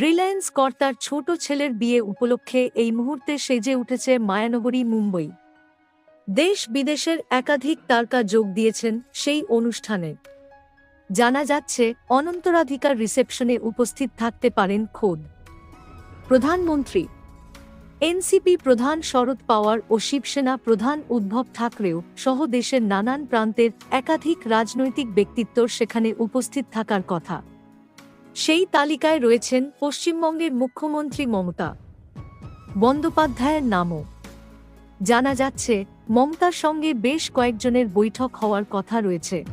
রিলায়েন্স কর্তার ছোট ছেলের বিয়ে উপলক্ষে এই মুহূর্তে সেজে উঠেছে মায়ানগরী, মুম্বই। দেশ বিদেশের একাধিক তারকা যোগ দিয়েছেন সেই অনুষ্ঠানে। জানা যাচ্ছে, অনন্তরাধিকার রিসেপশনে উপস্থিত থাকতে পারেন খোদ। প্রধানমন্ত্রী। এনসিপি প্রধান শরদ পাওয়ার ও শিবসেনা প্রধান উদ্ভব ঠাকরেও সহ দেশের নানান প্রান্তের একাধিক রাজনৈতিক ব্যক্তিত্বর সেখানে উপস্থিত থাকার কথা। সেই তালিকায় রয়েছেন পশ্চিমবঙ্গের মুখ্যমন্ত্রী মমতা বন্দ্যোপাধ্যায়ের নামও। জানা যাচ্ছে, মমতার সঙ্গে বেশ কয়েকজনের বৈঠক হওয়ার কথা রয়েছে।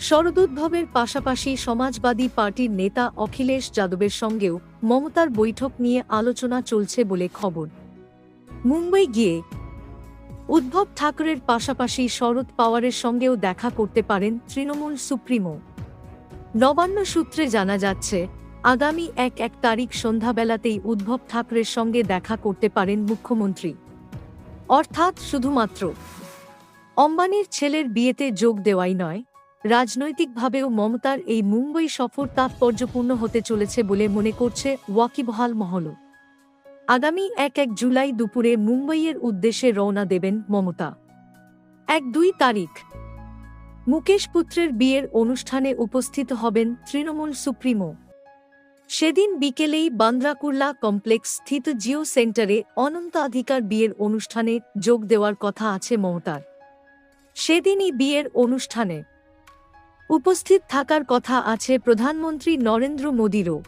শরদোদ্ভবের পাশাপাশি সমাজবাদী পার্টির নেতা অখিলেশ যাদবের সঙ্গেও মমতার বৈঠক নিয়ে আলোচনা চলছে বলে খবর। মুম্বই গিয়ে উদ্ধব ঠাকরের পাশাপাশি শরদ পাওয়ারের সঙ্গেও দেখা করতে পারেন তৃণমূল সুপ্রিমো। নবান্ন সূত্রে জানা যাচ্ছে, আগামী এক এক তারিখ সন্ধ্যাবেলাতেই উদ্ধব ঠাকরের সঙ্গে দেখা করতে পারেন মুখ্যমন্ত্রী। অর্থাৎ শুধুমাত্র। অম্বানির ছেলের বিয়েতে যোগ দেওয়াই নয়, রাজনৈতিকভাবেও মমতার এই মুম্বই সফর তাৎপর্যপূর্ণ হতে চলেছে বলে মনে করছে ওয়াকিবহাল মহল আগামী এক এক জুলাই দুপুরে মুম্বইয়ের উদ্দেশ্যে রওনা দেবেন মমতা। এক দুই তারিখ মুকেশ পুত্রের বিয়ের অনুষ্ঠানে উপস্থিত হবেন তৃণমূল সুপ্রিমো। সেদিন বিকেলেই বান্দ্রাকুর্লা কমপ্লেক্স স্থিত জিও সেন্টারে অনন্তাধিকার বিয়ের অনুষ্ঠানে যোগ দেওয়ার কথা আছে মমতার। সেদিনই বিয়ের অনুষ্ঠানে উপস্থিত থাকার কথা আছে প্রধানমন্ত্রী নরেন্দ্র মোদীরও।